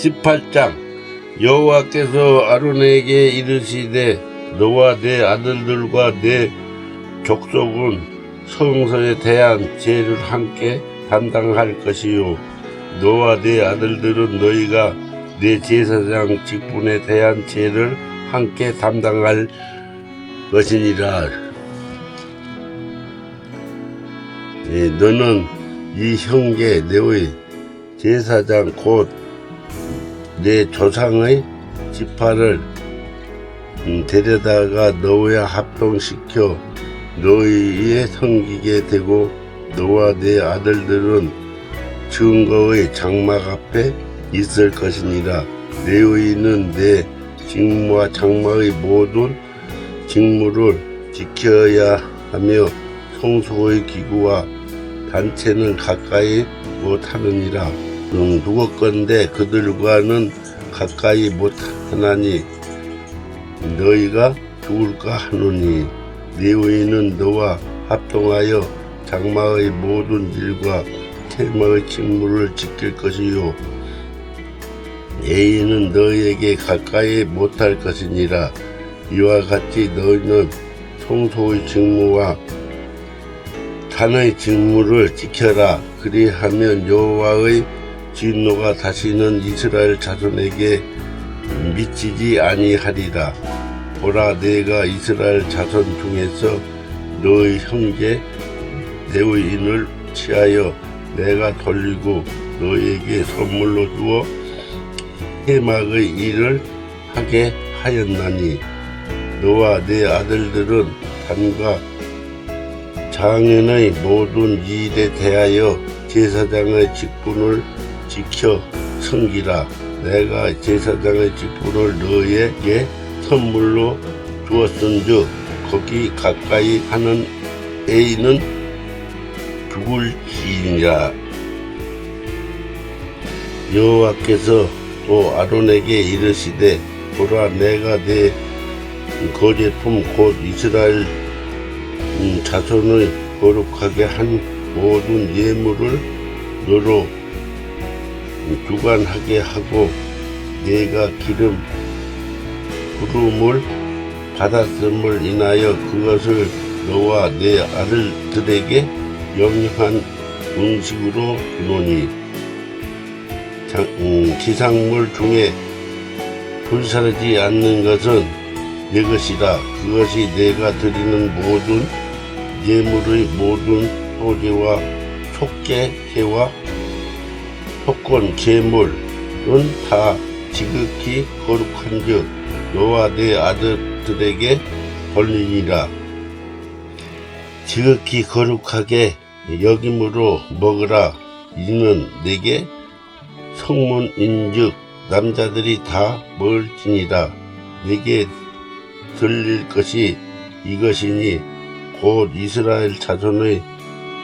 18장 여호와께서 아론에게 이르시되 너와 내 아들들과 내 족속은 성소에 대한 죄를 함께 담당할 것이요. 너와 내 아들들은 너희가 내 제사장 직분에 대한 죄를 함께 담당할 것이니라. 예, 너는 이 형제 너의 제사장 곧 내 조상의 지파를 음, 데려다가 너와 합동시켜 너희에 섬기게 되고 너와 내 아들들은 증거의 장막 앞에 있을 것이니라. 레위인은 내 직무와 장막의 모든 직무를 지켜야 하며 성소의 기구와 단체는 가까이 못하느니라. 음, 누구 건데 그들과는 가까이 못하나니 너희가 죽을까 하노니 레위인은 너와 합동하여 장마의 모든 일과 테마의 직무를 지킬 것이요. 애인은 너희에게 가까이 못할 것이니라. 이와 같이 너희는 성소의 직무와 단의 직무를 지켜라. 그리하면 여호와의 진노가 다시는 이스라엘 자손에게 미치지 아니하리라. 보라 내가 이스라엘 자손 중에서 너의 형제 레위인을 취하여 내가 돌리고 너에게 선물로 주어 해막의 일을 하게 하였나니 너와 내 아들들은 단과 장인의 모든 일에 대하여 제사장의 직분을 지켜 섬기라. 내가 제사장의 직분을 너에게 선물로 주었은즉 거기 가까이 하는 애인은 죽을지니라. 여호와께서 또 아론에게 이르시되 보라 내가 내 거제품 곧 이스라엘 음, 자손을 거룩하게 한 모든 예물을 너로 주관하게 하고 내가 기름 부름을 받았음을 인하여 그것을 너와 내 아들들에게 영영한 음식으로 주노니 장- 음, 지상물 중에 불사르지 않는 것은 내 것이라. 그것이 내가 드리는 모든 예물의 모든 소재와 속개 해와 속건 제물은 다 지극히 거룩한 즉 너와 내 아들들에게 벌리니라. 지극히 거룩하게 여김으로 먹으라. 이는 내게 성문인즉 남자들이 다 먹을지니라. 내게 들릴 것이 이것이니 곧 이스라엘 자손의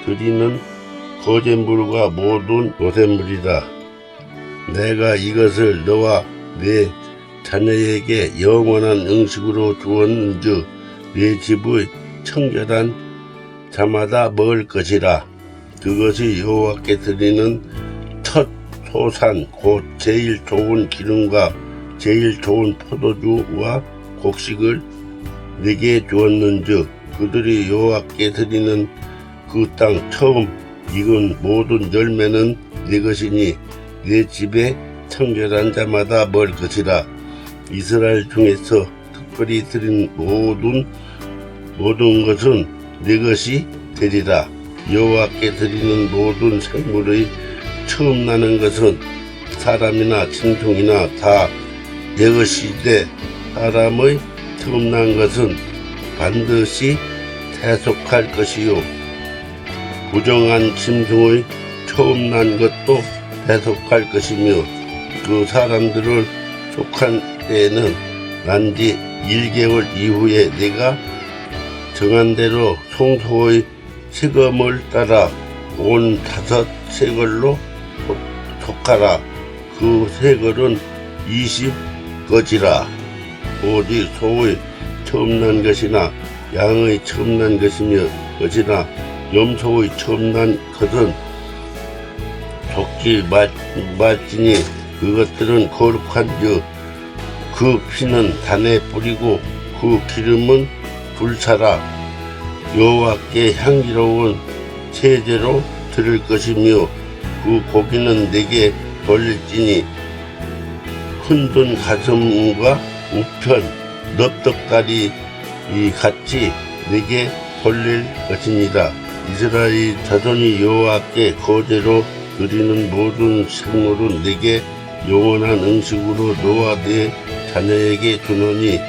드리는 거제물과 모든 노새물이다. 내가 이것을 너와 내 자녀에게 영원한 음식으로 주었는즉 내 집의 청결한 자마다 먹을 것이라. 그것이 여호와께 드리는 첫 소산 곧 제일 좋은 기름과 제일 좋은 포도주와 곡식을 내게 주었는즉 그들이 여호와께 드리는 그 땅 처음 익은 모든 열매는 내 것이니 내 집에 청결한 자마다 먹을 것이라. 이스라엘 중에서 특별히 드린 모든 모든 것은 내 것이 되리라. 여호와께 드리는 모든 생물의 처음 나는 것은 사람이나 짐승이나 다 내 것이되 사람의 처음 난 것은 반드시 대속할 것이요 부정한 짐승의 처음 난 것도 대속할 것이며 그 사람들을 속한 때에는 난 지 1개월 이후에 내가 정한 대로 송소의 세금을 따라 온 다섯 세걸로 속- 속하라. 그 세걸은 20 거지라. 오직 소의 처음 난 것이나 양의 처음 난 것이며 것이나 염소의 난 것은 말, 말지니 그것들은 거룩한 즉 그 피는 단에 뿌리고 그 기름은 불사라. 여호와께 향기로운 세제로 드릴 것이며 그 고기는 내게 돌릴지니 흔든 가슴과 우편 이 같이 내게 돌릴 것이니라 이스라엘 자손이 여호와께 거제로 드리는 모든 생물은 내게 영원한 음식으로 너와 내 자녀에게 주노니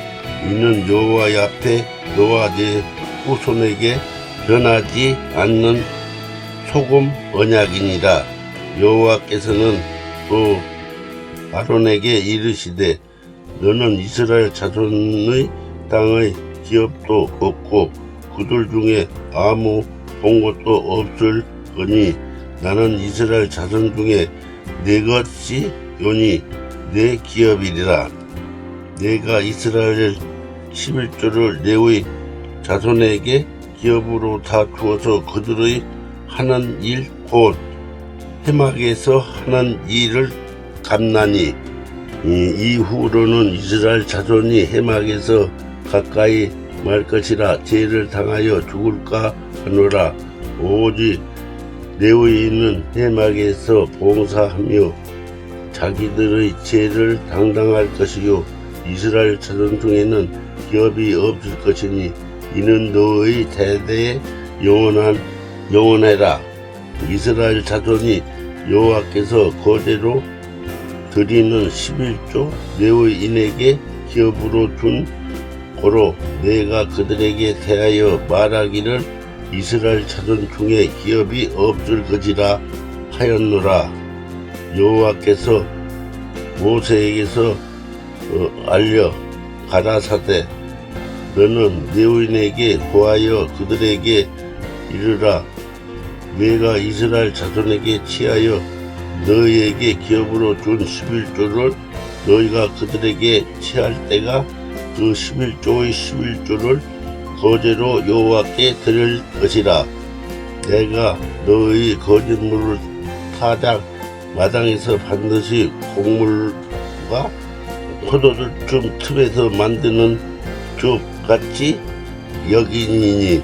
이는 여호와 앞에 너와 내 후손에게 변하지 않는 소금 언약이니라. 여호와께서는 또 아론에게 이르시되 너는 이스라엘 자손의 땅의 기업도 없고 그들 중에 아무 본 것도 없을 거니 나는 이스라엘 자손 중에 내 것이 요니 내 기업이리라. 내가 이스라엘 11조를 레위 자손에게 기업으로 다 주어서 그들의 하는 일 곧 해막에서 하는 일을 감나니 이 이후로는 이스라엘 자손이 해막에서 가까이 말 것이라 죄를 당하여 죽을까 하노라 오직 레위인은 해막에서 봉사하며 자기들의 죄를 당당할 것이요 이스라엘 자손 중에는 기업이 없을 것이니 이는 너의 대대에 영원한 영원해라. 이스라엘 자손이 여호와께서 거대로 드리는 11조 레위인에게 기업으로 준 고로 내가 그들에게 대하여 말하기를 이스라엘 자손 중에 기업이 없을 것이라 하였노라. 여호와께서 모세에게서 어, 알려 가라사대 너는 레위인에게 고하여 그들에게 이르라. 내가 이스라엘 자손에게 치하여 너희에게 기업으로 준 11조를 너희가 그들에게 치할 때가 그 11조의 11조를 거제로 여호와께 드릴 것이라. 내가 너희 거짓물을 타작 마당에서 반드시 곡물과 포도주 좀 틈에서 만드는 족같이 여기니니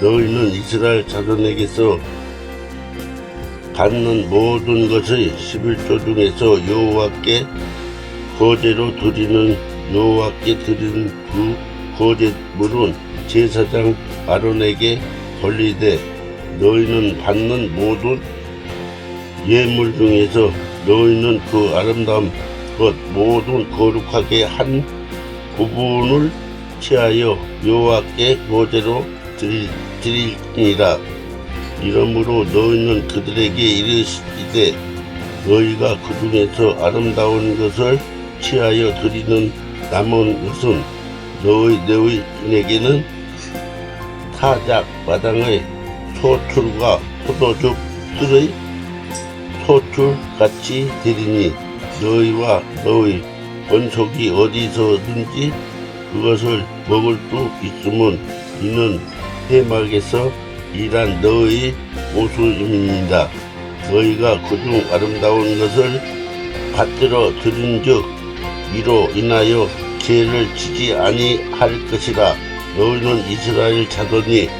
너희는 이스라엘 자손에게서 받는 모든 것의 11조 중에서 여호와께 거제로 드리는 여호와께 드리는 그 거제물은 제사장 아론에게 걸리되 너희는 받는 모든 예물 중에서 너희는 그 아름다운 것 모든 거룩하게 한 부분을 취하여 여호와께 거제로 드릴, 드릴니라. 이러므로 너희는 그들에게 이르시되 너희가 그 중에서 아름다운 것을 취하여 드리는 남은 것은 너희 너희에게는 타작 마당의 소출과 포도주 뜰의 소출 같이 드리니 너희와 너희 번속이 어디서든지 그것을 먹을 수 있으면 이는 해막에서 일한 너희 모습입니다. 너희가 그중 아름다운 것을 받들어 들은즉 이로 인하여 죄를 지지 아니할 것이라 너희는 이스라엘 자손이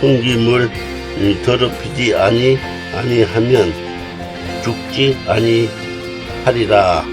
흥김을 음, 더럽히지 아니 아니하면 죽지 아니하리라.